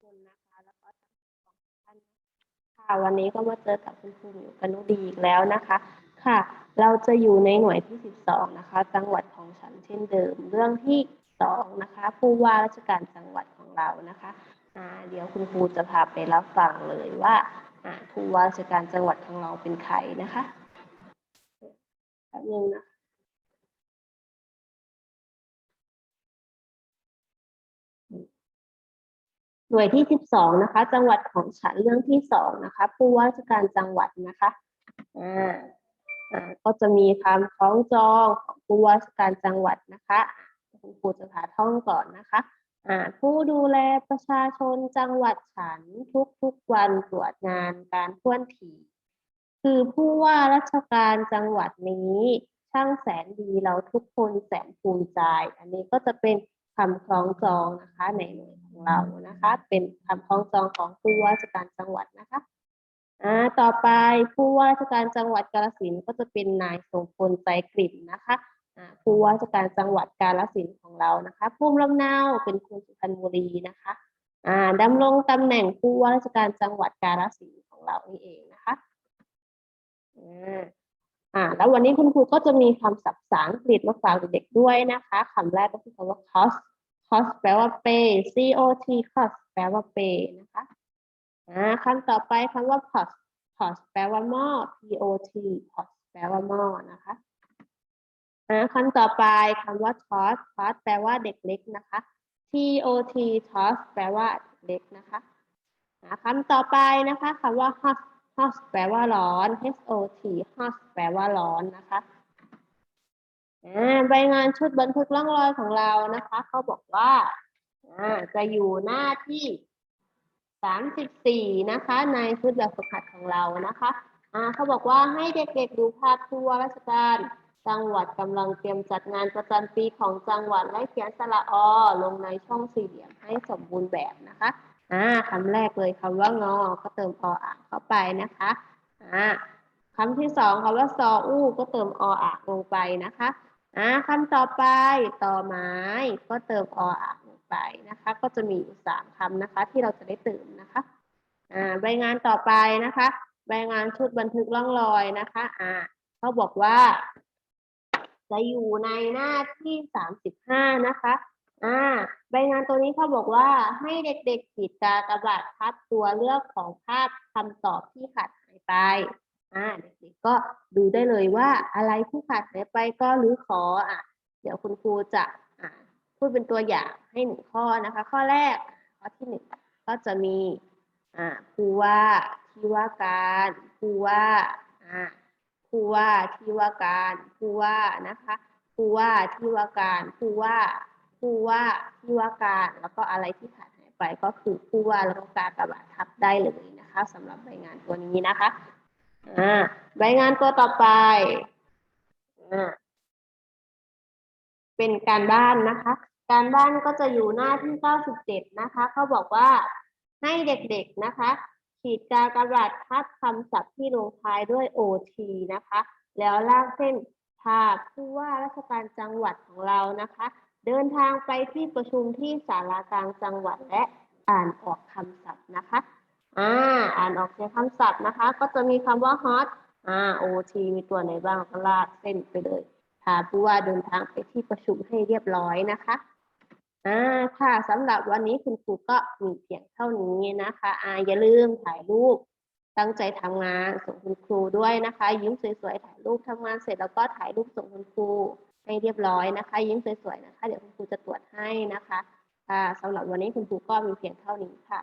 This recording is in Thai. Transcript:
คนนะคะ แล้วก็ทั้งสองท่านค่ะวันนี้ก็มาเจอกับคุณครูมิวกนุดีอีกแล้วนะคะค่ะ เราจะอยู่ในหน่วยที่ 12 นะคะ จังหวัดของฉันเช่นเดิม เรื่องที่สองนะคะ ผู้ว่าราชการจังหวัดของเรานะคะอ่าเดี๋ยวคุณครูจะพาไปรับฟังเลยว่าอ่าผู้ว่าราชการจังหวัดของเราเป็นใครนะคะแป๊บนึงนะคะ หน่วยที่ 12 นะคะ จังหวัดของฉันเรื่องที่สองนะคะ ผู้ว่าราชการจังหวัดนะคะ อ่า อ่า ก็จะมีคำคล้องจองของผู้ว่าราชการจังหวัดนะคะ คุณครูจะพาท่องก่อนนะคะ อ่า ผู้ดูแลประชาชนจังหวัดฉันทุกๆวันตรวจงานการท่วนถี่ คือผู้ว่าราชการจังหวัดนี้ช่างแสนดีเราทุกคนแสนภูมิใจ อันนี้ก็จะเป็นคำคล้องจองนะคะในหน่วย ของเรานะคะ เป็นคำคล้องจองของผู้ว่าราชการจังหวัดนะคะอ่าต่อไปผู้ว่าราชการจังหวัดกาฬสินก็จะเป็นนายทรงพลใจกลิ่นนะคะอ่าผู้ว่าราชการจังหวัดกาฬสินของเรานะคะภูมิลำเนาเป็นคนสุพรรณบุรีนะคะอ่าดำรงตำแหน่งผู้ว่าราชการจังหวัดกาฬสินของเรานี่เองนะคะอ่าอ่าแล้ววันนี้คุณครูก็จะมีคำศัพท์ภาษาอังกฤษมาฝากเด็กๆด้วยนะคะคำแรกก็คือคำว่า cost cost แปลว่า pay c o t cost แปลว่า pay นะคะอ่าคำต่อไปคำว่า pot pot แปลว่าหม้อ p o t pot แปลว่าหม้อนะคะอ่าคำต่อไปคำว่า tot tot แปลว่าเด็กเล็กนะคะ t o t tot แปลว่าเด็กเล็กนะคะอ่าคำต่อไปนะคะคำว่า hot hot แปลว่าร้อน h o t hot แปลว่าร้อนนะคะ อ่าใบงานชุดบันทึกร่องรอยของเรานะคะเขาบอกว่าจะอยู่หน้าที่สามสิบสี่นะคะ ในชุดแบบฝึกหัดของเรานะคะเขาบอกว่าให้เด็กๆดูภาพผู้ว่าราชการจังหวัดกำลังเตรียมจัดงานประจำปีของจังหวัดและเขียนสระอลงในช่องสี่เหลี่ยมให้สมบูรณ์แบบนะคะอ่าคำแรกเลยคำว่างอ ก็เติมออ่างเข้าไปนะคะอ่าคำที่สองคำว่าซออู้ก็เติมออ่างลงไปนะคะ อ่าคำต่อไปต่อไม้ก็เติมออ่างลงไปนะคะ ก็จะมีอยู่สามคำนะคะ ที่เราจะได้เติมนะคะอ่าใบงานต่อไปนะคะใบงานชุดบันทึกร่องรอยนะคะอ่าเขาบอกว่า จะอยู่ในหน้าที่สามสิบห้านะคะอ่าใบงานตัวนี้เขาบอกว่าให้เด็กๆขีดกากบาททับตัวเลือกของภาพคำตอบที่ขาดหายไป อ่าเด็กๆก็ดูได้เลยว่าอะไรที่ขาดหายไปก็หรือขออะเดี๋ยวคุณครูจะอ่าพูดเป็นตัวอย่างให้หนึ่งข้อนะคะ ข้อแรกข้อที่หนึ่งก็จะมีอ่าผู้ว่าที่ว่าการผู้ว่าอ่าผู้ว่าที่ว่าการผู้ว่านะคะผู้ว่าที่ว่าการผู้ว่าผู้ว่าที่ว่าการแล้วก็อะไรที่ขาดหายไปก็คือผู้ว่าแล้วก็การกระบาดทับได้เลยนะคะสำหรับใบงานตัวนี้นะคะ อ่าใบงานตัวต่อไปอ่าเป็นการบ้านนะคะ การบ้านก็จะอยู่หน้าที่ 97 นะคะ เขาบอกว่าให้เด็กๆนะคะ ขีดกากบาททับคำศัพท์ที่ลงท้ายด้วย OT นะคะ แล้วลากเส้นภาผู้ว่าราชการจังหวัดของเรานะคะ เดินทางไปที่ประชุมที่ศาลากลางจังหวัดและอ่านออกคำศัพท์นะคะ อ่าอ่านออกเสียงคำศัพท์นะคะ ก็จะมีคำว่า hot อ่า ot มีตัวไหนบ้างก็ลากเส้นไปเลยพาผู้ว่าเดินทางไปที่ประชุมให้เรียบร้อยนะคะอ่าค่ะสำหรับวันนี้คุณครูก็มีเพียงเท่านี้นะคะอ่าอย่าลืมถ่ายรูปตั้งใจทำงานส่งคุณครูด้วยนะคะ ยิ้มสวยๆถ่ายรูปทำงานเสร็จแล้วก็ถ่ายรูปส่งคุณครูให้เรียบร้อยนะคะ ยิ้มสวยๆนะคะ เดี๋ยวคุณครูจะตรวจให้นะคะค่ะสำหรับวันนี้คุณครูก็มีเพียงเท่านี้ค่ะ